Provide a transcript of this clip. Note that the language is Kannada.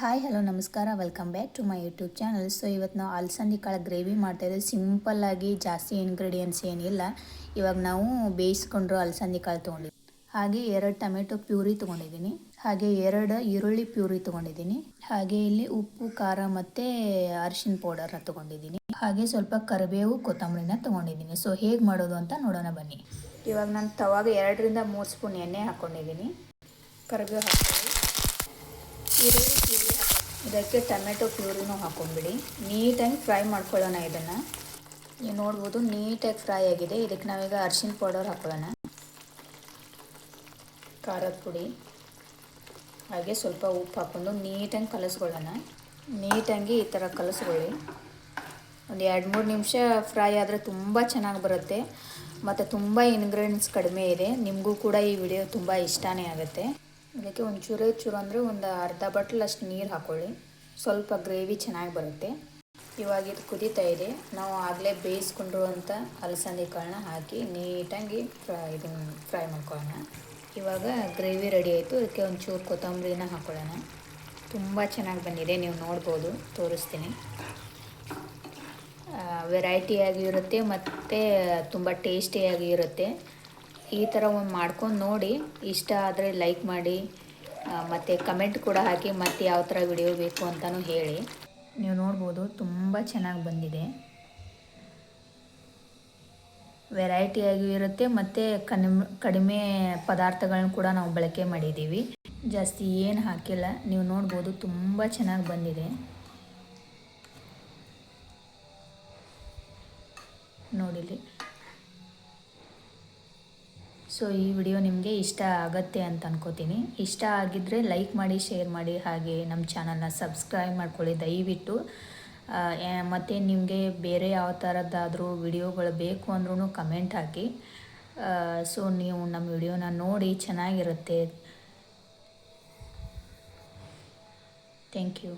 ಹಾಯ್ ಹಲೋ ನಮಸ್ಕಾರ. Welcome back to my YouTube channel so ಇವತ್ತು ನಾವು ಅಲಸಂದಿ ಕಾಳು ಗ್ರೇವಿ ಮಾಡ್ತಾಯಿದ್ದೀವಿ ಸಿಂಪಲ್ಲಾಗಿ ಜಾಸ್ತಿ ಇಂಗ್ರೀಡಿಯೆಂಟ್ಸ್ ಏನಿಲ್ಲ. ಇವಾಗ ನಾವು ಬೇಯಿಸ್ಕೊಂಡ್ರು ಅಲಸಂದಿ ಕಾಳು ತೊಗೊಂಡಿದ್ವಿ. ಹಾಗೆ ಎರಡು ಟೊಮೆಟೊ ಪ್ಯೂರಿ ತೊಗೊಂಡಿದ್ದೀನಿ. ಹಾಗೆ ಎರಡು ಈರುಳ್ಳಿ ಪ್ಯೂರಿ ತೊಗೊಂಡಿದ್ದೀನಿ. ಹಾಗೆ ಇಲ್ಲಿ ಉಪ್ಪು, ಖಾರ ಮತ್ತು ಅರಿಶಿನ ಪೌಡರ್ನ ತೊಗೊಂಡಿದ್ದೀನಿ. ಹಾಗೆ ಸ್ವಲ್ಪ ಕರಿಬೇವು, ಕೊತ್ತಂಬರಿನ ತೊಗೊಂಡಿದ್ದೀನಿ. ಸೊ ಹೇಗೆ ಮಾಡೋದು ಅಂತ ನೋಡೋಣ ಬನ್ನಿ. ಇವಾಗ ನಾನು ತವಾಗ ಎರಡರಿಂದ ಮೂರು ಸ್ಪೂನ್ ಎಣ್ಣೆ ಹಾಕ್ಕೊಂಡಿದ್ದೀನಿ ಕರಿಬೇವು ಹಾಕ್ಕೊಳ್ಳಿ ಈರುಳ್ಳಿ ಇದಕ್ಕೆ ಟೊಮೆಟೊ ಪ್ಯೂರಿನೂ ಹಾಕೊಂಡ್ಬಿಡಿ. ನೀಟಾಗಿ ಫ್ರೈ ಮಾಡ್ಕೊಳ್ಳೋಣ ಇದನ್ನು. ನೀವು ನೋಡ್ಬೋದು ನೀಟಾಗಿ ಫ್ರೈ ಆಗಿದೆ. ಇದಕ್ಕೆ ನಾವೀಗ ಅರ್ಶಿನ ಪೌಡರ್ ಹಾಕೊಳ್ಳೋಣ. ಖಾರದ ಪುಡಿ. ಹಾಗೆ ಸ್ವಲ್ಪ ಉಪ್ಪು ಹಾಕ್ಕೊಂಡು ನೀಟಾಗಿ ಕಲಸ್ಕೊಳ್ಳೋಣ. ನೀಟಾಗಿ ಈ ಥರ ಕಲಸ್ಕೊಳ್ಳಿ. ಒಂದು ಎರಡು ಮೂರು ನಿಮಿಷ ಫ್ರೈ ಆದರೆ ತುಂಬ ಚೆನ್ನಾಗಿ ಬರುತ್ತೆ. ಮತ್ತು ತುಂಬ ಇಂಗ್ರೀಡಿಯೆಂಟ್ಸ್ ಕಡಿಮೆ ಇದೆ. ನಿಮಗೂ ಕೂಡ ಈ ವಿಡಿಯೋ ತುಂಬ ಇಷ್ಟನೇ ಆಗುತ್ತೆ. ಇದಕ್ಕೆ ಒಂದು ಚೂರೇ ಅಂದರೆ ಒಂದು ಅರ್ಧ ಬಟ್ಲಷ್ಟು ನೀರು ಹಾಕ್ಕೊಳ್ಳಿ ಸ್ವಲ್ಪ ಗ್ರೇವಿ ಚೆನ್ನಾಗಿ ಬರುತ್ತೆ. ಇವಾಗ ಇದು ಕುದೀತಾ ಇದೆ. ನಾವು ಆಗಲೇ ಬೇಯಿಸ್ಕೊಂಡಿರುವಂಥ ಅಲಸಂದಿ ಕಾಳನ್ನ ಹಾಕಿ ನೀಟಾಗಿ ಫ್ರೈ ಇದನ್ನು ಫ್ರೈ ಮಾಡ್ಕೊಳ್ಳೋಣ. ಇವಾಗ ಗ್ರೇವಿ ರೆಡಿ ಆಯಿತು. ಅದಕ್ಕೆ ಒಂಚೂರು ಚೂರು ಕೊತ್ತಂಬರಿನ ಹಾಕ್ಕೊಳ್ಳೋಣ ತುಂಬ ಚೆನ್ನಾಗಿ ಬಂದಿದೆ. ನೀವು ನೋಡ್ಬೋದು, ತೋರಿಸ್ತೀನಿ. ವೆರೈಟಿಯಾಗಿ ಇರುತ್ತೆ ಮತ್ತು ತುಂಬ ಟೇಸ್ಟಿಯಾಗಿ ಇರುತ್ತೆ ಈ ಥರ ಒಂದು ಮಾಡ್ಕೊಂಡು ನೋಡಿ, ಇಷ್ಟ ಆದರೆ ಲೈಕ್ ಮಾಡಿ ಮತ್ತು ಕಮೆಂಟ್ ಕೂಡ ಹಾಕಿ ಮತ್ತೆ ಯಾವ ಥರ ವಿಡಿಯೋ ಬೇಕು ಅಂತಲೂ ಹೇಳಿ. ನೀವು ನೋಡ್ಬೋದು, ತುಂಬ ಚೆನ್ನಾಗಿ ಬಂದಿದೆ. ವೆರೈಟಿಯಾಗಿಯೂ ಇರುತ್ತೆ ಮತ್ತು ಕಡಿಮೆ ಕಡಿಮೆ ಪದಾರ್ಥಗಳನ್ನ ಕೂಡ ನಾವು ಬಳಕೆ ಮಾಡಿದ್ದೀವಿ. ಜಾಸ್ತಿ ಏನು ಹಾಕಿಲ್ಲ, ನೀವು ನೋಡ್ಬೋದು ತುಂಬ ಚೆನ್ನಾಗಿ ಬಂದಿದೆ. ನೋಡಿಲಿ ಸೊ ಈ ವಿಡಿಯೋ ನಿಮಗೆ ಇಷ್ಟ ಆಗತ್ತೆ ಅಂತ ಅನ್ಕೋತೀನಿ. ಇಷ್ಟ ಆಗಿದ್ದರೆ ಲೈಕ್ ಮಾಡಿ, ಶೇರ್ ಮಾಡಿ, ಹಾಗೆ ನಮ್ಮ ಚಾನಲ್ನ ಸಬ್ಸ್ಕ್ರೈಬ್ ಮಾಡ್ಕೊಳ್ಳಿ ದಯವಿಟ್ಟು. ಮತ್ತು ನಿಮಗೆ ಬೇರೆ ಯಾವ ಥರದ್ದಾದರೂ ವಿಡಿಯೋಗಳು ಬೇಕು ಅಂದ್ರೂ ಕಮೆಂಟ್ ಹಾಕಿ. ಸೊ ನೀವು ನಮ್ಮ ವಿಡಿಯೋನ ನೋಡಿ ಚೆನ್ನಾಗಿರುತ್ತೆ. Thank you